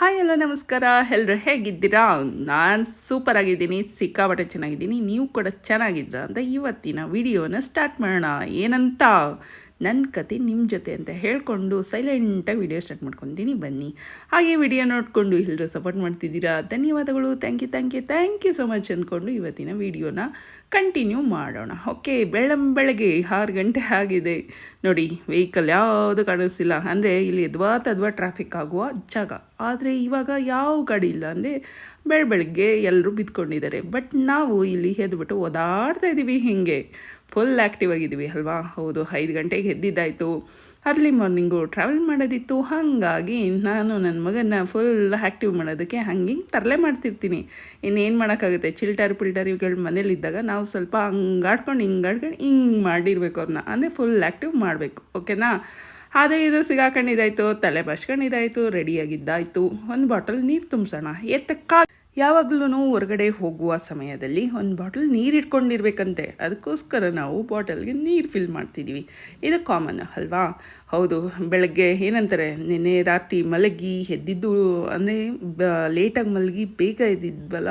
Hi ಎಲ್ಲ ನಮಸ್ಕಾರ. ಎಲ್ಲರೂ ಹೇಗಿದ್ದೀರಾ? ನಾನು ಸೂಪರ್ ಆಗಿದ್ದೀನಿ, ಸಿಕ್ಕಾಪಟ್ಟೆ ಚೆನ್ನಾಗಿದ್ದೀನಿ. ನೀವು ಕೂಡ ಚೆನ್ನಾಗಿದ್ದೀರಾ ಅಂತ ಇವತ್ತಿನ ವಿಡಿಯೋನ ಸ್ಟಾರ್ಟ್ ಮಾಡೋಣ. ಏನಂತ? ನನ್ನ ಕತೆ ನಿಮ್ಮ ಜೊತೆ ಅಂತ ಹೇಳಿಕೊಂಡು ಸೈಲೆಂಟಾಗಿ ವಿಡಿಯೋ ಸ್ಟಾರ್ಟ್ ಮಾಡ್ಕೊತೀನಿ. ಬನ್ನಿ. ಹಾಗೆ ವಿಡಿಯೋ ನೋಡಿಕೊಂಡು ಎಲ್ಲರೂ ಸಪೋರ್ಟ್ ಮಾಡ್ತಿದ್ದೀರಾ? ಧನ್ಯವಾದಗಳು. Thank you thank you thank you so much ಅಂದ್ಕೊಂಡು ಇವತ್ತಿನ ವಿಡಿಯೋನ ಕಂಟಿನ್ಯೂ ಮಾಡೋಣ. ಓಕೆ ಬೆಳ್ಳಂ ಬೆಳಗ್ಗೆ ಆರು ಗಂಟೆ ಆಗಿದೆ. ನೋಡಿ ವೆಹಿಕಲ್ ಯಾವುದು ಕಾಣಿಸ್ತಿಲ್ಲ. ಅಂದರೆ ಇಲ್ಲಿ ಎದ್ವಾ ತದ್ವಾ ಟ್ರಾಫಿಕ್ ಆಗುವ ಜಾಗ. ಆದರೆ ಇವಾಗ ಯಾವ ಗಾಡಿ ಇಲ್ಲ ಅಂದರೆ ಬೆಳ ಬೆಳಗ್ಗೆ ಎಲ್ಲರೂ ಬಿದ್ಕೊಂಡಿದ್ದಾರೆ. ಬಟ್ ನಾವು ಇಲ್ಲಿ ಎದ್ಬಿಟ್ಟು ಓದಾಡ್ತಾ ಇದ್ದೀವಿ ಹೀಗೆ. ಫುಲ್ ಆ್ಯಕ್ಟಿವ್ ಆಗಿದ್ದೀವಿ ಅಲ್ವಾ? ಹೌದು, ಐದು ಗಂಟೆಗೆ ಎದ್ದಿದ್ದಾಯಿತು. ಅರ್ಲಿ ಮಾರ್ನಿಂಗು ಟ್ರಾವೆಲ್ ಮಾಡೋದಿತ್ತು. ಹಾಗಾಗಿ ನಾನು ನನ್ನ ಮಗನ ಫುಲ್ ಆ್ಯಕ್ಟಿವ್ ಮಾಡೋದಕ್ಕೆ ಹಂಗೆ ತರಲೆ ಮಾಡ್ತಿರ್ತೀನಿ. ಇನ್ನೇನು ಮಾಡೋಕ್ಕಾಗುತ್ತೆ? ಚಿಲ್ಟರ್ ಪಿಲ್ಟರ್ ಇವುಗಳ ಮನೇಲಿದ್ದಾಗ ನಾವು ಸ್ವಲ್ಪ ಹಂಗಾಡ್ಕೊಂಡು ಹಿಂಗಾಡ್ಕೊಂಡು ಹಿಂಗೆ ಮಾಡಿರ್ಬೇಕು ಅವ್ರನ್ನ ಅಂದರೆ ಫುಲ್ ಆ್ಯಕ್ಟಿವ್ ಮಾಡಬೇಕು. ಓಕೆನಾ ಅದೇ ಇದು ಸಿಗಾಕೊಂಡಿದ್ದಾಯಿತು ತಲೆ ರೆಡಿ ರೆಡಿಯಾಗಿದ್ದಾಯಿತು. ಒಂದು ಬಾಟಲ್ ನೀರು ತುಂಬಿಸೋಣ. ಎತ್ತಕ್ಕ ಯಾವಾಗ್ಲೂ ಹೊರಗಡೆ ಹೋಗುವ ಸಮಯದಲ್ಲಿ ಒಂದು ಬಾಟಲ್ ನೀರು ಇಟ್ಕೊಂಡಿರ್ಬೇಕಂತೆ. ಅದಕ್ಕೋಸ್ಕರ ನಾವು ಬಾಟಲ್ಗೆ ನೀರು ಫಿಲ್ ಮಾಡ್ತಿದ್ದೀವಿ ಇದು ಕಾಮನ್ ಅಲ್ವಾ? ಹೌದು, ಬೆಳಗ್ಗೆ ಏನಂತಾರೆ, ನಿನ್ನೆ ರಾತ್ರಿ ಮಲಗಿ ಎದ್ದಿದ್ದು ಅಂದರೆ ಲೇಟಾಗಿ ಮಲಗಿ ಬೇಗ ಎದ್ದಿದ್ವಲ್ಲ?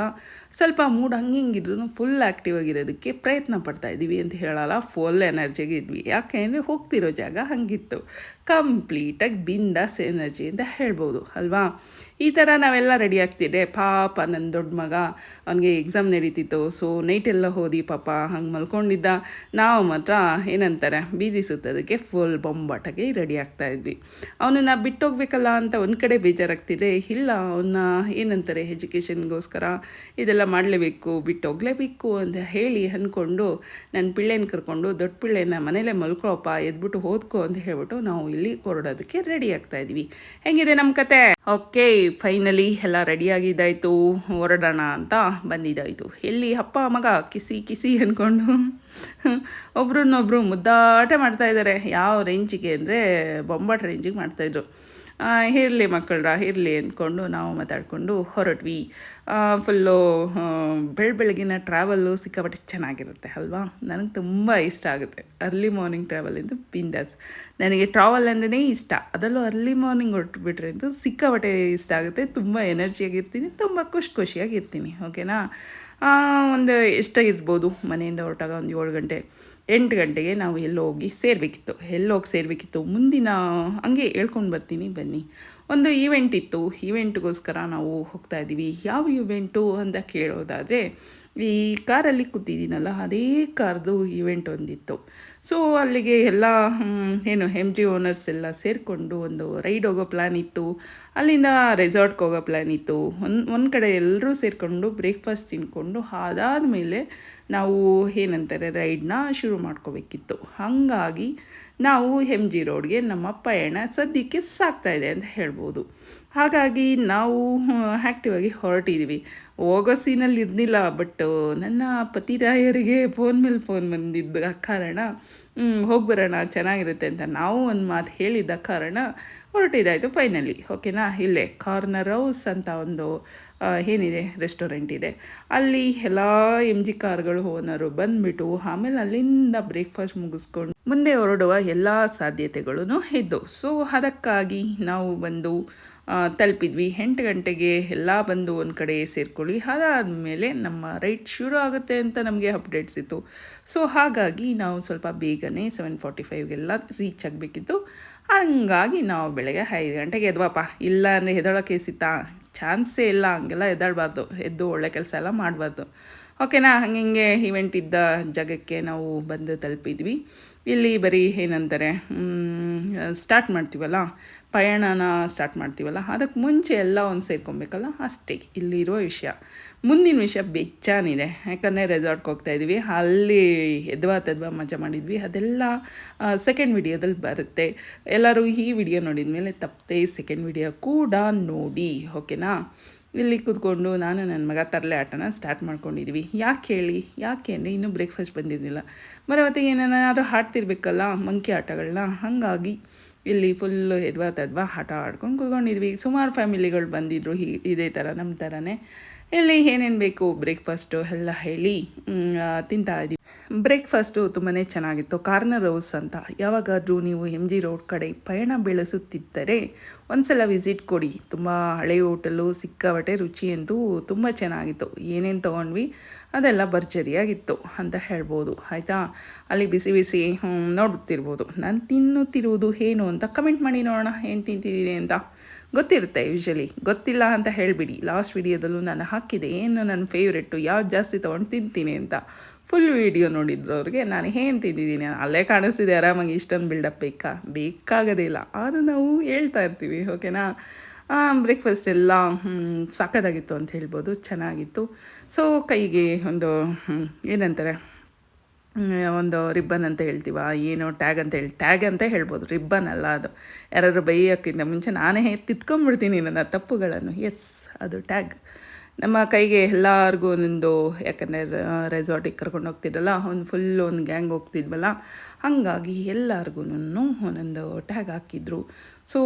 ಸ್ವಲ್ಪ ಮೂಡ್ ಹಂಗೆ ಹಿಂಗಿದ್ರು ಫುಲ್ ಆ್ಯಕ್ಟಿವ್ ಆಗಿರೋದಕ್ಕೆ ಪ್ರಯತ್ನ ಪಡ್ತಾ ಇದ್ದೀವಿ ಅಂತ ಹೇಳಲ್ಲ ಫುಲ್ ಎನರ್ಜಿಗೆ ಇದ್ವಿ. ಯಾಕೆ ಅಂದರೆ ಹೋಗ್ತಿರೋ ಜಾಗ ಹಂಗಿತ್ತು. ಕಂಪ್ಲೀಟಾಗಿ ಬಿಂದಾಸ್ ಎನರ್ಜಿ ಅಂತ ಹೇಳ್ಬೋದು, ಅಲ್ವಾ? ಈ ಥರ ನಾವೆಲ್ಲ ರೆಡಿ ಆಗ್ತಿದ್ದೆ ಪಾಪ ನನ್ನ ದೊಡ್ಡ ಮಗ, ಅವನಿಗೆ ಎಕ್ಸಾಮ್ ನಡೀತಿತ್ತು ಸೊ ನೈಟೆಲ್ಲ ಹೋದಿ ಪಾಪ ಹಂಗೆ ಮಲ್ಕೊಂಡಿದ್ದ. ನಾವು ಮಾತ್ರ ಏನಂತಾರೆ, ಬೀದಿ ಸುತ್ತೋದಕ್ಕೆ ಫುಲ್ ಬೊಂಬಾಟಗೆ ರೆಡಿ ಆಗ್ತಾ ಇದ್ವಿ. ಅವನನ್ನು ಬಿಟ್ಟೋಗ್ಬೇಕಲ್ಲ ಅಂತ ಒಂದು ಕಡೆ ಬೇಜಾರಾಗ್ತಿದ್ರೆ, ಇಲ್ಲ ಅವನ್ನ ಏನಂತಾರೆ ಎಜುಕೇಷನ್ಗೋಸ್ಕರ ಇದೆಲ್ಲ ಮಾಡಲೇಬೇಕು, ಬಿಟ್ಟೋಗ್ಲೇಬೇಕು ಅಂತ ಹೇಳಿ ಅಂದ್ಕೊಂಡು ನನ್ನ ಪಿಳ್ಳೆನ ಕರ್ಕೊಂಡು ದೊಡ್ಡ ಪಿಳ್ಳೆನ ಮನೇಲೆ ಮಲ್ಕೊಳಪ್ಪ, ಎದ್ಬಿಟ್ಟು ಓದ್ಕೋ ಅಂತ ಹೇಳ್ಬಿಟ್ಟು ನಾವು ಇಲ್ಲಿ ಹೊರಡೋದಕ್ಕೆ ರೆಡಿ ಆಗ್ತಾ ಇದ್ವಿ ಹೆಂಗಿದೆ ನಮ್ಮ ಕತೆ? ಓಕೆ, ಫೈನಲಿ ಎಲ್ಲ ರೆಡಿಯಾಗಿದ್ದಾಯಿತು ಹೊರಡೋಣ ಅಂತ ಬಂದಿದ್ದಾಯಿತು. ಎಲ್ಲಿ ಅಪ್ಪ, ಮಗ ಕಿಸಿ ಕಿಸಿ ಅಂದ್ಕೊಂಡು ಒಬ್ರನ್ನೊಬ್ರು ಮುದ್ದಾಟ ಮಾಡ್ತಾ ಇದ್ದಾರೆ. ಯಾವ ರೇಂಜಿಗೆ ಅಂದರೆ ಬೊಂಬಾಟ್ ರೇಂಜಿಗೆ ಮಾಡ್ತಾಯಿದ್ರು ಇರಲಿ ಮಕ್ಕಳ್ರ, ಇರಲಿ ಅಂದ್ಕೊಂಡು ನಾವು ಮಾತಾಡಿಕೊಂಡು ಹೊರಟ್ವಿ. ಫುಲ್ಲು ಬೆಳ ಬೆಳಗಿನ ಟ್ರಾವೆಲ್ಲು ಸಿಕ್ಕಾಪಟ್ಟೆ ಚೆನ್ನಾಗಿರುತ್ತೆ ಅಲ್ವಾ? ನನಗೆ ತುಂಬ ಇಷ್ಟ ಆಗುತ್ತೆ. ಅರ್ಲಿ ಮಾರ್ನಿಂಗ್ ಟ್ರಾವೆಲ್ ಎಂದು ಬಿಂದಾಸ್. ನನಗೆ ಟ್ರಾವೆಲ್ ಅಂದ್ರೇ ಇಷ್ಟ. ಅದರಲ್ಲೂ ಅರ್ಲಿ ಮಾರ್ನಿಂಗ್ ಹೊರಟುಬಿಟ್ರೆ ಅಂತೂ ಸಿಕ್ಕಾಪಟ್ಟೆ ಇಷ್ಟ ಆಗುತ್ತೆ. ತುಂಬ ಎನರ್ಜಿಯಾಗಿರ್ತೀನಿ ತುಂಬ ಖುಷಿ ಖುಷಿಯಾಗಿರ್ತೀನಿ ಓಕೆನಾ ಒಂದು ಎಷ್ಟಾಗಿರ್ಬೋದು ಮನೆಯಿಂದ ಹೊರಟಾಗ? ಒಂದು ಏಳು ಗಂಟೆ. ಎಂಟು ಗಂಟೆಗೆ ನಾವು ಎಲ್ಲೋಗಿ ಸೇರಬೇಕಿತ್ತು. ಎಲ್ಲೋಗಿ ಸೇರಬೇಕಿತ್ತು. ಮುಂದಿನ, ಹಂಗೆ ಹೇಳ್ಕೊಂಡು ಬರ್ತೀನಿ. ಬನ್ನಿ. ಒಂದು ಈವೆಂಟ್ ಇತ್ತು. ಈವೆಂಟ್ಗೋಸ್ಕರ ನಾವು ಹೋಗ್ತಾ ಇದ್ದೀವಿ. ಯಾವ ಈವೆಂಟು ಅಂತ ಕೇಳೋದಾದರೆ ಈ ಕಾರಲ್ಲಿ ಕೂತಿದ್ದೀನಲ್ಲ, ಅದೇ ಕಾರ್ದು ಈವೆಂಟ್ ಒಂದಿತ್ತು. ಸೊ ಅಲ್ಲಿಗೆ ಎಲ್ಲ ಏನು ಎಂ ಜಿ ಓನರ್ಸ್ ಎಲ್ಲ ಸೇರಿಕೊಂಡು ಒಂದು ರೈಡ್ ಹೋಗೋ ಪ್ಲ್ಯಾನ್ ಇತ್ತು. ಅಲ್ಲಿಂದ ರೆಸಾರ್ಟ್ಗೆ ಹೋಗೋ ಪ್ಲ್ಯಾನ್ ಇತ್ತು. ಒಂದು ಒಂದು ಕಡೆ ಎಲ್ಲರೂ ಸೇರಿಕೊಂಡು ಬ್ರೇಕ್ಫಾಸ್ಟ್ ತಿನ್ಕೊಂಡು ಅದಾದ ಮೇಲೆ ನಾವು ಏನಂತಾರೆ ರೈಡ್ನ ಶುರು ಮಾಡ್ಕೋಬೇಕಿತ್ತು. ಹಾಗಾಗಿ ನಾವು ಎಂ ಜಿ ರೋಡ್ಗೆ ನಮ್ಮ ಪಯಣ ಸದ್ಯಕ್ಕೆ ಸಾಕ್ತಾ ಇದೆ ಅಂತ ಹೇಳ್ಬೋದು. ಹಾಗಾಗಿ ನಾವು ಆ್ಯಕ್ಟಿವ್ ಆಗಿ ಹೊರಟಿದ್ದೀವಿ ಹೋಗೋ ಸೀನಲ್ಲಿ ಇರಲಿಲ್ಲ ಬಟ್ ನನ್ನ ಪತಿರಾಯರಿಗೆ ಫೋನ್ ಮೇಲೆ ಫೋನ್ ಬಂದಿದ್ದ ಕಾರಣ ಹೋಗಿ ಬರೋಣ ಚೆನ್ನಾಗಿರುತ್ತೆ ಅಂತ ನಾವು ಒಂದು ಮಾತು ಹೇಳಿದ್ದ ಕಾರಣ ಹೊರಟಿದ್ದಾಯಿತು ಫೈನಲಿ ಓಕೆನಾ ಇಲ್ಲೇ ಕಾರ್ನರ್ ಹೌಸ್ ಅಂತ ಒಂದು ಏನಿದೆ ರೆಸ್ಟೋರೆಂಟ್ ಇದೆ. ಅಲ್ಲಿ ಎಲ್ಲ ಎಂ ಜಿ ಕಾರ್ಗಳು ಓನರು ಬಂದುಬಿಟ್ಟು ಆಮೇಲೆ ಅಲ್ಲಿಂದ ಬ್ರೇಕ್ಫಾಸ್ಟ್ ಮುಗಿಸ್ಕೊಂಡು ಮುಂದೆ ಹೊರಡುವ ಎಲ್ಲ ಸಾಧ್ಯತೆಗಳೂ ಇದ್ದವು ಸೊ ಅದಕ್ಕಾಗಿ ನಾವು ಬಂದು ತಲುಪಿದ್ವಿ. ಎಂಟು ಗಂಟೆಗೆ ಎಲ್ಲ ಬಂದು ಒಂದು ಕಡೆ ಸೇರ್ಕೊಳ್ಳಿ. ಅದಾದಮೇಲೆ ನಮ್ಮ ರೈಟ್ ಶುರು ಆಗುತ್ತೆ ಅಂತ ನಮಗೆ ಅಪ್ಡೇಟ್ಸ್ ಇತ್ತು. ಸೊ ಹಾಗಾಗಿ ನಾವು ಸ್ವಲ್ಪ ಬೇಗನೆ ಸೆವೆನ್ ಫಾರ್ಟಿ ಫೈವ್ಗೆಲ್ಲ ರೀಚ್ ಆಗಬೇಕಿತ್ತು. ಹಂಗಾಗಿ ನಾವು ಬೆಳಗ್ಗೆ ಐದು ಗಂಟೆಗೆ ಎದ್ವಪ್ಪ. ಇಲ್ಲ ಅಂದರೆ ಎದೊಳಕ್ಕೆ ಸಿತ್ತಾ ಚಾನ್ಸೇ ಇಲ್ಲ, ಹಂಗೆಲ್ಲ ಎದ್ದಾಡಬಾರ್ದು. ಎದ್ದು ಒಳ್ಳೆ ಕೆಲಸ ಎಲ್ಲ ಮಾಡಬಾರ್ದು. ಓಕೆನಾ? ಹಂಗೆ ಹಿಂಗೆ ಇವೆಂಟ್ ಇದ್ದ ಜಾಗಕ್ಕೆ ನಾವು ಬಂದು ತಲುಪಿದ್ವಿ. ಇಲ್ಲಿ ಬರೀ ಏನಂತಾರೆ ಸ್ಟಾರ್ಟ್ ಮಾಡ್ತೀವಲ್ಲ? ಪಯಣನ ಸ್ಟಾರ್ಟ್ ಮಾಡ್ತೀವಲ್ಲ? ಅದಕ್ಕೆ ಮುಂಚೆ ಎಲ್ಲ ಒಂದು ಸೇರ್ಕೊಬೇಕಲ್ಲ? ಅಷ್ಟೇ ಇಲ್ಲಿರೋ ವಿಷಯ. ಮುಂದಿನ ವಿಷಯ ಬೆಚ್ಚಾನಿದೆ ಯಾಕಂದರೆ ರೆಸಾರ್ಟ್ಗೆ ಹೋಗ್ತಾ ಇದ್ವಿ. ಅಲ್ಲಿ ಎದ್ವಾ ತದ್ವಾ ಮಜಾ ಮಾಡಿದ್ವಿ. ಅದೆಲ್ಲ ಸೆಕೆಂಡ್ ವಿಡಿಯೋದಲ್ಲಿ ಬರುತ್ತೆ. ಎಲ್ಲರೂ ಈ ವಿಡಿಯೋ ನೋಡಿದ ಮೇಲೆ ತಪ್ಪದೆ ಸೆಕೆಂಡ್ ವಿಡಿಯೋ ಕೂಡ ನೋಡಿ ಓಕೆನಾ ಇಲ್ಲಿ ಕೂತ್ಕೊಂಡು ನಾನು ನನ್ನ ಮಗ ತರಲೆ ಆಟನ ಸ್ಟಾರ್ಟ್ ಮಾಡ್ಕೊಂಡಿದ್ವಿ. ಯಾಕೆ ಹೇಳಿ? ಯಾಕೆ ಅಂದರೆ ಇನ್ನೂ ಬ್ರೇಕ್ಫಾಸ್ಟ್ ಬಂದಿರಲಿಲ್ಲ. ಮರವತ್ತೆ ಏನಾದ್ರು ಹಾಡ್ತಿರ್ಬೇಕಲ್ಲ, ಮಂಕಿ ಆಟಗಳನ್ನ ಹಾಗಾಗಿ ಇಲ್ಲಿ ಫುಲ್ಲು ಎದ್ವಾ ತದ್ವಾ ಆಟ ಆಡ್ಕೊಂಡು ಕೂತ್ಕೊಂಡಿದ್ವಿ. ಸುಮಾರು ಫ್ಯಾಮಿಲಿಗಳು ಬಂದಿದ್ದರು ಹೀ, ಇದೇ ಥರ ನಮ್ಮ ಥರನೇ ಇಲ್ಲಿ ಏನೇನು ಬೇಕು ಬ್ರೇಕ್ಫಾಸ್ಟು ಎಲ್ಲ ಹೇಳಿ ತಿಂತಾ ಇದ್ದೀವಿ. ಬ್ರೇಕ್ಫಾಸ್ಟು ತುಂಬಾ ಚೆನ್ನಾಗಿತ್ತು. ಕಾರ್ನರ್ ಹೌಸ್ ಅಂತ. ಯಾವಾಗಾದರೂ ನೀವು ಎಂ ಜಿ ರೋಡ್ ಕಡೆ ಪಯಣ ಬೆಳೆಸುತ್ತಿದ್ದರೆ ಒಂದ್ಸಲ ವಿಸಿಟ್ ಕೊಡಿ. ತುಂಬ ಹಳೆ ಹೋಟೆಲು ಸಿಕ್ಕಾಬಟ್ಟೆ ರುಚಿ ಅಂತೂ ತುಂಬ ಚೆನ್ನಾಗಿತ್ತು. ಏನೇನು ತೊಗೊಂಡ್ವಿ, ಅದೆಲ್ಲ ಭರ್ಜರಿಯಾಗಿತ್ತು ಅಂತ ಹೇಳ್ಬೋದು. ಆಯಿತಾ? ಅಲ್ಲಿ ಬಿಸಿ ಬಿಸಿ ನೋಡುತ್ತಿರ್ಬೋದು. ನಾನು ತಿನ್ನುತ್ತಿರುವುದು ಏನು ಅಂತ ಕಮೆಂಟ್ ಮಾಡಿ ನೋಡೋಣ. ಏನು ತಿಂತಿದ್ದೀನಿ ಅಂತ. ಗೊತ್ತಿರುತ್ತೆ ಯೂಶಲಿ ಗೊತ್ತಿಲ್ಲ ಅಂತ ಹೇಳಿಬಿಡಿ. ಲಾಸ್ಟ್ ವಿಡಿಯೋದಲ್ಲೂ ನಾನು ಹಾಕಿದೆ. ಏನು ನನ್ನ ಫೇವ್ರೆಟ್ಟು ಯಾವ್ದು ಜಾಸ್ತಿ ತೊಗೊಂಡು ತಿಂತೀನಿ ಅಂತ. ಫುಲ್ ವಿಡಿಯೋ ನೋಡಿದ್ರು ಅವ್ರಿಗೆ. ನಾನು ಏನು ತಿಂದಿದ್ದೀನಿ? ಅಲ್ಲೇ ಕಾಣಿಸ್ತಿದೆ ಆರಾಮಾಗಿ. ಇಷ್ಟೊಂದು ಬಿಲ್ಡಪ್ ಬೇಕಾ? ಬೇಕಾಗೋದಿಲ್ಲ ಆದರೂ ನಾವು ಹೇಳ್ತಾ ಇರ್ತೀವಿ. ಓಕೆನಾ ಬ್ರೇಕ್ಫಾಸ್ಟ್ ಎಲ್ಲ ಸಾಕದಾಗಿತ್ತು ಅಂತ ಹೇಳ್ಬೋದು. ಚೆನ್ನಾಗಿತ್ತು. ಸೊ ಕೈಗೆ ಒಂದು ಏನಂತಾರೆ? ಒಂದು ರಿಬ್ಬನ್ ಅಂತ ಹೇಳ್ತೀವ, ಏನೋ ಟ್ಯಾಗ್ ಅಂತ ಹೇಳಿ, ಟ್ಯಾಗ್ ಅಂತ ಹೇಳ್ಬೋದು, ರಿಬ್ಬನ್ ಅಲ್ಲ ಅದು. ಯಾರಾದ್ರು ಬೈಯೋಕ್ಕಿಂತ ಮುಂಚೆ ನಾನೇ ತಿತ್ಕೊಂಡ್ಬಿಡ್ತೀನಿ ನನ್ನ ತಪ್ಪುಗಳನ್ನು. ಎಸ್ ಅದು ಟ್ಯಾಗ್. ನಮ್ಮ ಕೈಗೆ ಎಲ್ಲರಿಗೂ ಒಂದೊಂದು ಯಾಕಂದರೆ ರೆಸಾರ್ಟಿಗೆ ಕರ್ಕೊಂಡು ಹೋಗ್ತಿದ್ರಲ್ಲ, ಒಂದು ಫುಲ್ ಒಂದು ಗ್ಯಾಂಗ್ ಹೋಗ್ತಿದ್ವಲ್ಲ, ಹಾಗಾಗಿ ಎಲ್ಲರಿಗೂ ಒಂದೊಂದು ಟ್ಯಾಗ್ ಹಾಕಿದ್ರು. ಸೊ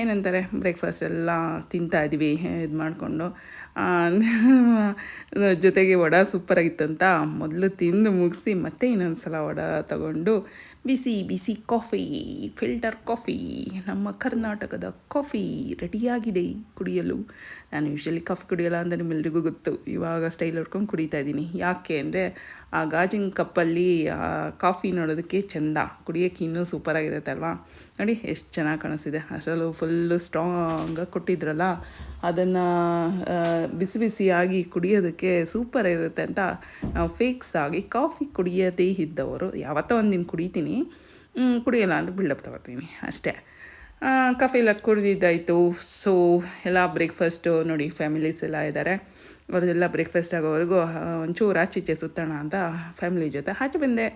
ಏನಂತಾರೆ? ಬ್ರೇಕ್ಫಾಸ್ಟ್ ಎಲ್ಲ ತಿಂತಾ ಇದ್ವಿ, ಇದು ಮಾಡಿಕೊಂಡು. ಜೊತೆಗೆ ವಡ ಸೂಪರಾಗಿತ್ತು ಅಂತ ಮೊದಲು ತಿಂದು ಮುಗಿಸಿ ಮತ್ತೆ ಇನ್ನೊಂದು ಸಲ ವಡ ತಗೊಂಡು ಬಿಸಿ ಬಿಸಿ ಕಾಫಿ ಫಿಲ್ಟರ್ ಕಾಫಿ ನಮ್ಮ ಕರ್ನಾಟಕದ ಕಾಫಿ ರೆಡಿಯಾಗಿದೆ ಕುಡಿಯಲು. ನಾನು ಯೂಶಲಿ ಕಾಫಿ ಕುಡಿಯೋಲ್ಲ ಅಂತ ನಿಮ್ಮೆಲ್ರಿಗೂ ಗೊತ್ತು. ಇವಾಗ ಸ್ಟೈಲ್ ಹೊಡ್ಕೊಂಡು ಕುಡಿತಾ ಇದ್ದೀನಿ. ಯಾಕೆ ಅಂದರೆ, ಆ ಗಾಜಿನ ಕಪ್ಪಲ್ಲಿ ಕಾಫಿ ನೋಡೋದಕ್ಕೆ ಚೆಂದ. ಕುಡಿಯೋಕ್ಕೆ ಇನ್ನೂ ಸೂಪರಾಗಿರುತ್ತೆ ಅಲ್ವಾ ನೋಡಿ, ಎಷ್ಟು ಚೆನ್ನಾಗಿ ಕಾಣಿಸ್ತಿದೆ ಅಷ್ಟರಲ್ಲೂ ಫುಲ್ಲು ಸ್ಟ್ರಾಂಗಾಗಿ ಕೊಟ್ಟಿದ್ರಲ್ಲ? ಅದನ್ನು ಬಿಸಿ ಬಿಸಿಯಾಗಿ ಕುಡಿಯೋದಕ್ಕೆ ಸೂಪರ್ ಇರುತ್ತೆ ಅಂತ ನಾವು ಫಿಕ್ಸ್ ಆಗಿ ಕಾಫಿ ಕುಡಿಯೋದೇ ಇದ್ದವರು, ಯಾವತ್ತೋ ದಿನ ಕುಡಿತೀನಿ. ಕುಡಿಯೋಲ್ಲ ಅಂತ ಬಿಲ್ಡಪ್ ತಗೋತೀನಿ ಅಷ್ಟೇ. ಕಾಫಿ ಎಲ್ಲ ಕುಡಿದಿದ್ದಾಯಿತು. ಸೊ ಎಲ್ಲ ಬ್ರೇಕ್ಫಾಸ್ಟು ನೋಡಿ ಫ್ಯಾಮಿಲೀಸ್ ಎಲ್ಲ ಇದ್ದಾರೆ ಅವ್ರದ್ದೆಲ್ಲ ಬ್ರೇಕ್ಫಾಸ್ಟ್ ಆಗೋವರೆಗೂ ಒಂಚೂರು ಆಚೀಚೆ ಸುತ್ತೋಣ ಅಂತ ಫ್ಯಾಮಿಲಿ ಜೊತೆ ಆಚೆ ಬಂದೆ.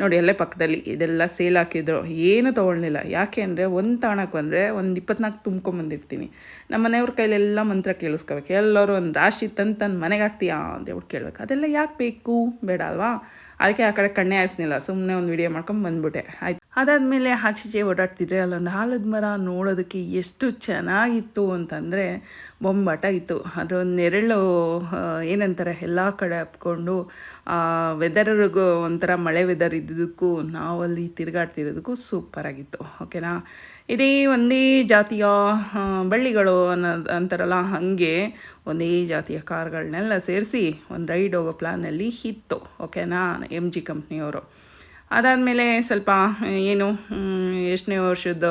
ನೋಡಿ, ಅಲ್ಲೇ ಪಕ್ಕದಲ್ಲಿ ಇದೆಲ್ಲ ಸೇಲ್ ಹಾಕಿದ್ರು. ಏನು ತೊಗೊಳ್ಲಿಲ್ಲ ಯಾಕೆ ಅಂದರೆ ಒಂದು ತಾಣಕ್ಕೆ ಬಂದರೆ ಒಂದು ಇಪ್ಪತ್ನಾಲ್ಕು ತುಂಬ್ಕೊಂಬಂದಿರ್ತೀನಿ ನಮ್ಮ ಮನೆಯವ್ರ ಕೈಲೆಲ್ಲ ಮಂತ್ರ ಕೇಳಿಸ್ಕೋಬೇಕು. ಎಲ್ಲರೂ ಒಂದು ರಾಶಿ ತಂದು ತಂದು ಮನೆಗೆ ಹಾಕ್ತೀಯಾ ಅಂತ ಹೇಳ್ಬಿಟ್ಟು ಕೇಳಬೇಕು. ಅದೆಲ್ಲ ಯಾಕೆ ಬೇಕು? ಬೇಡ ಅಲ್ವಾ? ಅದಕ್ಕೆ ಆ ಕಡೆ ಕಣ್ಣೇ ಹಾಯಿಸ್ನಿಲ್ಲ ಸುಮ್ಮನೆ ಒಂದು ವಿಡಿಯೋ ಮಾಡ್ಕೊಂಡು ಬಂದ್ಬಿಟ್ಟೆ. ಆಯ್ತು. ಅದಾದಮೇಲೆ ಆಚೀಚೆ ಓಡಾಡ್ತಿದ್ರೆ ಅಲ್ಲೊಂದು ಆಲದ ಮರ ನೋಡೋದಕ್ಕೆ ಎಷ್ಟು ಚೆನ್ನಾಗಿತ್ತು ಅಂತಂದರೆ ಬೊಂಬಾಟಾಗಿತ್ತು ಅದೊಂದು ನೆರಳು ಏನಂತಾರೆ, ಎಲ್ಲ ಕಡೆ ಹಪ್ಕೊಂಡು ವೆದರ್ಗೂ ಒಂಥರ ಮಳೆ ವೆದರ್ ಇದ್ದಿದ್ದಕ್ಕೂ ನಾವಲ್ಲಿ ತಿರುಗಾಡ್ತಿರೋದಕ್ಕೂ ಸೂಪರಾಗಿತ್ತು ಓಕೆನಾ ಇದೇ ಒಂದೇ ಜಾತಿಯ ಬಳ್ಳಿಗಳು ಅನ್ನೋದು ಅಂತಾರಲ್ಲ, ಹಾಗೆ ಒಂದೇ ಜಾತಿಯ ಕಾರ್ಗಳನ್ನೆಲ್ಲ ಸೇರಿಸಿ ಒಂದು ರೈಡ್ ಹೋಗೋ ಪ್ಲ್ಯಾನಲ್ಲಿ ಇತ್ತು. ಓಕೆನಾ ಎಂ ಜಿ ಕಂಪ್ನಿಯವರು ಅದಾದಮೇಲೆ ಸ್ವಲ್ಪ, ಏನು ಎಷ್ಟನೇ ವರ್ಷದ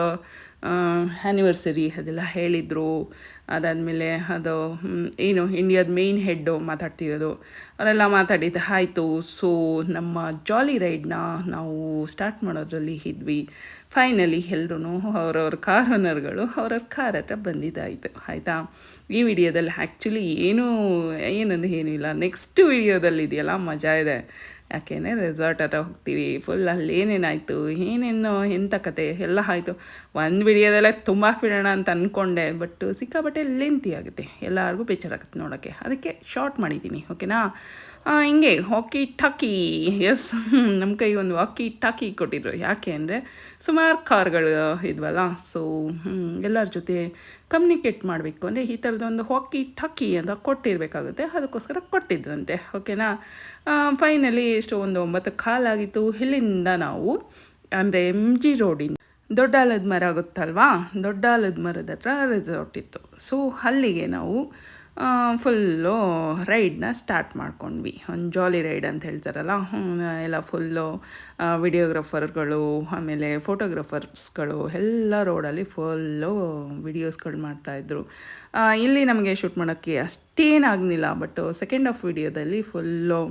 ಆ್ಯನಿವರ್ಸರಿ ಅದೆಲ್ಲ ಹೇಳಿದರು. ಅದಾದಮೇಲೆ ಅದು ಏನು ಇಂಡಿಯಾದ ಮೇಯ್ನ್ ಹೆಡ್ಡು ಮಾತಾಡ್ತಿರೋದು. ಅವರೆಲ್ಲ ಮಾತಾಡಿದ್ದು ಆಯಿತು. ಸೊ ನಮ್ಮ ಜಾಲಿ ರೈಡ್ನ ನಾವು ಸ್ಟಾರ್ಟ್ ಮಾಡೋದ್ರಲ್ಲಿ ಇದ್ವಿ. ಫೈನಲಿ ಎಲ್ಲರೂ ಅವರವ್ರ ಕಾರ್ ಓನರ್ಗಳು ಅವ್ರವ್ರ ಕಾರ್ ಹತ್ರ ಬಂದಿದ್ದಾಯಿತು. ಆಯಿತಾ? ಈ ವಿಡಿಯೋದಲ್ಲಿ ಆ್ಯಕ್ಚುಲಿ ಏನೂ, ಏನಂದ್ರೆ ಏನಿಲ್ಲ. ನೆಕ್ಸ್ಟ್ ವಿಡಿಯೋದಲ್ಲಿ ಇದೆಯಲ್ಲ ಮಜಾ ಇದೆ. ಯಾಕೆಂದರೆ ರೆಸಾರ್ಟ್ ಹತ್ರ ಹೋಗ್ತೀವಿ ಫುಲ್ ಅಲ್ಲಿ ಏನೇನಾಯಿತು, ಏನೇನು ಎಂಥ ಕತೆ, ಎಲ್ಲ ಆಯಿತು. ಒಂದು ವಿಡಿಯೋದಲ್ಲೇ ತುಂಬ ಹಾಕ್ಬಿಡೋಣ ಅಂತ ಅಂದ್ಕೊಂಡೆ ಬಟ್ ಸಿಕ್ಕಾಪಟ್ಟೆ ಲೆಂತಿ ಆಗುತ್ತೆ. ಎಲ್ಲರಿಗೂ ಬೇಜಾರಾಗುತ್ತೆ ನೋಡೋಕ್ಕೆ. ಅದಕ್ಕೆ ಶಾರ್ಟ್ ಮಾಡಿದ್ದೀನಿ ಓಕೆನಾ ಹಿಂಗೆ ಹಾಕಿ ಟಾಕಿ ಎಸ್ ನಮ್ಮ ಕೈ ಒಂದು ಹಾಕಿ ಟಾಕಿ ಕೊಟ್ಟಿದ್ರು. ಯಾಕೆ ಅಂದರೆ, ಸುಮಾರು ಕಾರ್ಗಳು ಇದ್ವಲ್ಲ ಸೊ ಎಲ್ಲರ ಜೊತೆ ಕಮ್ಯುನಿಕೇಟ್ ಮಾಡಬೇಕು. ಅಂದರೆ, ಈ ಥರದೊಂದು ಹಾಕಿ ಟಾಕಿ ಅಂತ ಕೊಟ್ಟಿರಬೇಕಾಗುತ್ತೆ. ಅದಕ್ಕೋಸ್ಕರ ಕೊಟ್ಟಿದ್ರಂತೆ. ಓಕೆನಾ ಫೈನಲಿ ಎಷ್ಟು ಒಂದು ಒಂಬತ್ತು ಕಾಲಾಗಿತ್ತು ಇಲ್ಲಿಂದ ನಾವು, ಅಂದರೆ ಎಂ ಜಿ ರೋಡಿಂದ ದೊಡ್ಡ ಆಲದ ಮರ ಆಗುತ್ತಲ್ವಾ? ದೊಡ್ಡ ಆಲದ ಮರದ ಹತ್ರ ರೆಸಾರ್ಟ್ ಇತ್ತು. ಸೊ ಅಲ್ಲಿಗೆ ನಾವು ಫುಲ್ಲು ರೈಡ್ನ ಸ್ಟಾರ್ಟ್ ಮಾಡ್ಕೊಂಡ್ವಿ. ಒಂದು ಜಾಲಿ ರೈಡ್ ಅಂತ ಹೇಳ್ತಾರಲ್ಲ ಎಲ್ಲ ಫುಲ್ಲು ವಿಡಿಯೋಗ್ರಾಫರ್ಗಳು ಆಮೇಲೆ ಫೋಟೋಗ್ರಾಫರ್ಸ್ಗಳು ಎಲ್ಲ ರೋಡಲ್ಲಿ ಫುಲ್ಲು ವಿಡಿಯೋಸ್ಗಳು ಮಾಡ್ತಾಯಿದ್ರು ಇಲ್ಲಿ ನಮಗೆ ಶೂಟ್ ಮಾಡೋಕ್ಕೆ ಅಷ್ಟೇನಾಗಲಿಲ್ಲ ಬಟ್ ಸೆಕೆಂಡ್ ಆಫ್ ವಿಡಿಯೋದಲ್ಲಿ ಫುಲ್ಲು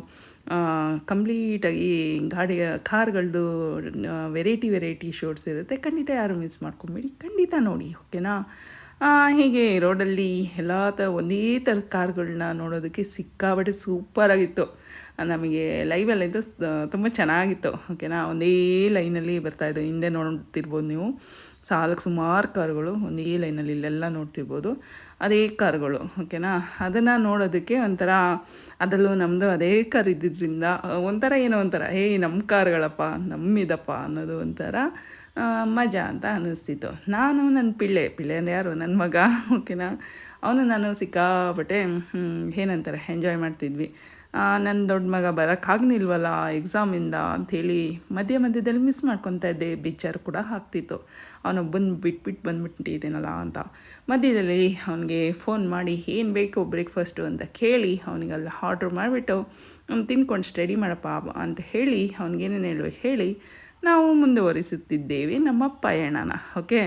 ಕಂಪ್ಲೀಟಾಗಿ ಗಾಡಿಯ ಕಾರ್ಗಳದ್ದು ವೆರೈಟಿ ವೆರೈಟಿ ಶೂಟ್ಸ್ ಇರುತ್ತೆ. ಖಂಡಿತ ಯಾರು ಮಿಸ್ ಮಾಡ್ಕೊಂಬಿಡಿ. ಖಂಡಿತ ನೋಡಿ ಓಕೆನಾ ಹೀಗೆ ರೋಡಲ್ಲಿ ಎಲ್ಲ ಥರ ಒಂದೇ ಥರದ ಕಾರ್ಗಳನ್ನ ನೋಡೋದಕ್ಕೆ ಸಿಕ್ಕಾಬಟ್ಟೆ ಸೂಪರಾಗಿತ್ತು ನಮಗೆ ಲೈವಲ್ಲಿದ್ದು ತುಂಬ ಚೆನ್ನಾಗಿತ್ತು. ಓಕೆನಾ ಒಂದೇ ಲೈನಲ್ಲಿ ಬರ್ತಾಯಿದ್ದು ಹಿಂದೆ ನೋಡ್ತಿರ್ಬೋದು ನೀವು. ಸಾಲಕ್ಕೆ ಸುಮಾರು ಕಾರುಗಳು ಒಂದೇ ಲೈನಲ್ಲಿ ಇಲ್ಲೆಲ್ಲ ನೋಡ್ತಿರ್ಬೋದು. ಅದೇ ಕಾರುಗಳು. ಓಕೆನಾ ಅದನ್ನು ನೋಡೋದಕ್ಕೆ ಒಂಥರ ಅದರಲ್ಲೂ ನಮ್ಮದು ಅದೇ ಕಾರ್ ಇದ್ದಿದ್ದರಿಂದ ಒಂಥರ ಏನೋ ಒಂಥರ, ಹೇ ನಮ್ಮ ಕಾರ್ಗಳಪ್ಪ, ನಮ್ಮಿದಪ್ಪ ಅನ್ನೋದು ಒಂಥರ ಮಜಾ ಅಂತ ಅನ್ನಿಸ್ತಿತ್ತು. ನಾನು ನನ್ನ ಪಿಳ್ಳೆ ಪಿಳ್ಳೆ ಅಂದರೆ ಯಾರು? ನನ್ನ ಮಗ ಓಕೆನಾ ಅವನು ನಾನು ಸಿಕ್ಕಾಪಟ್ಟೆ ಏನಂತಾರೆ ಎಂಜಾಯ್ ಮಾಡ್ತಿದ್ವಿ. ನನ್ನ ದೊಡ್ಡ ಮಗ ಬರೋಕ್ಕಾಗ್ನಿಲ್ವಲ್ಲ ಎಕ್ಸಾಮಿಂದ ಅಂಥೇಳಿ ಮಧ್ಯ ಮಧ್ಯದಲ್ಲಿ ಮಿಸ್ ಮಾಡ್ಕೊತಾ ಇದ್ದೆ ಬಿಚ್ಚರ್ ಕೂಡ ಆಗ್ತಿತ್ತು ಅವನೊಬ್ಬನ ಬಿಟ್ಬಿಟ್ಟು ಬಂದ್ಬಿಟ್ಟಿದ್ದೀನಲ್ಲ ಅಂತ. ಮಧ್ಯದಲ್ಲಿ ಅವನಿಗೆ ಫೋನ್ ಮಾಡಿ, ಏನು ಬೇಕು ಬ್ರೇಕ್ಫಾಸ್ಟು ಅಂತ ಕೇಳಿ, ಅವನಿಗೆಲ್ಲ ಆರ್ಡ್ರ್ ಮಾಡಿಬಿಟ್ಟು ಅವ್ನು ತಿನ್ಕೊಂಡು ಸ್ಟಡಿ ಮಾಡಪ್ಪ ಅಂತ ಹೇಳಿ ಅವ್ನಿಗೇನೇನು ಹೇಳ್ಬೇಕು ಹೇಳಿ ನಾವು ಮುಂದುವರಿಸುತ್ತಿದ್ದೇವೆ ನಮ್ಮ ಪಯಣನ ಓಕೆ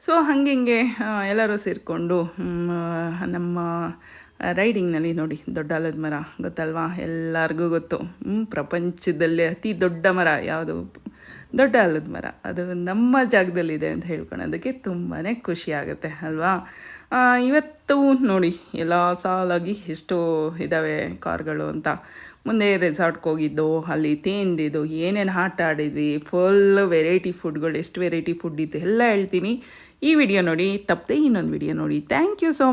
ಸೊ ಹಂಗೆ ಹಿಂಗೆ ಎಲ್ಲರೂ ಸೇರಿಕೊಂಡು ನಮ್ಮ ರೈಡಿಂಗ್ನಲ್ಲಿ ನೋಡಿ, ದೊಡ್ಡ ಆಲದ ಮರ, ಗೊತ್ತಲ್ವಾ? ಎಲ್ಲರಿಗೂ ಗೊತ್ತು. ಪ್ರಪಂಚದಲ್ಲಿ ಅತಿ ದೊಡ್ಡ ಮರ, ಯಾವುದು? ದೊಡ್ಡ ಆಲದ ಮರ. ಅದು ನಮ್ಮ ಜಾಗದಲ್ಲಿದೆ ಅಂತ ಹೇಳ್ಕೊಳೋದಕ್ಕೆ ತುಂಬಾ ಖುಷಿಯಾಗುತ್ತೆ ಅಲ್ವಾ? ಇವತ್ತು ನೋಡಿ, ಎಲ್ಲ ಸಾಲಾಗಿ ಎಷ್ಟೋ ಇದ್ದಾವೆ ಕಾರ್ಗಳು ಅಂತ. ಮುಂದೆ ರೆಸಾರ್ಟ್ಗೆ ಹೋಗಿದ್ದು, ಅಲ್ಲಿ ತಿಂದಿದ್ದು, ಏನೇನು ಆಟ ಆಡಿದ್ವಿ ಫುಲ್ ವೆರೈಟಿ ಫುಡ್ಗಳು ಎಷ್ಟು ವೆರೈಟಿ ಫುಡ್ ಇತ್ತು ಎಲ್ಲ ಹೇಳ್ತೀನಿ. ಈ ವಿಡಿಯೋ ನೋಡಿ, ತಪ್ಪದೆ ಇನ್ನೊಂದು ವಿಡಿಯೋ ನೋಡಿ. Thank you so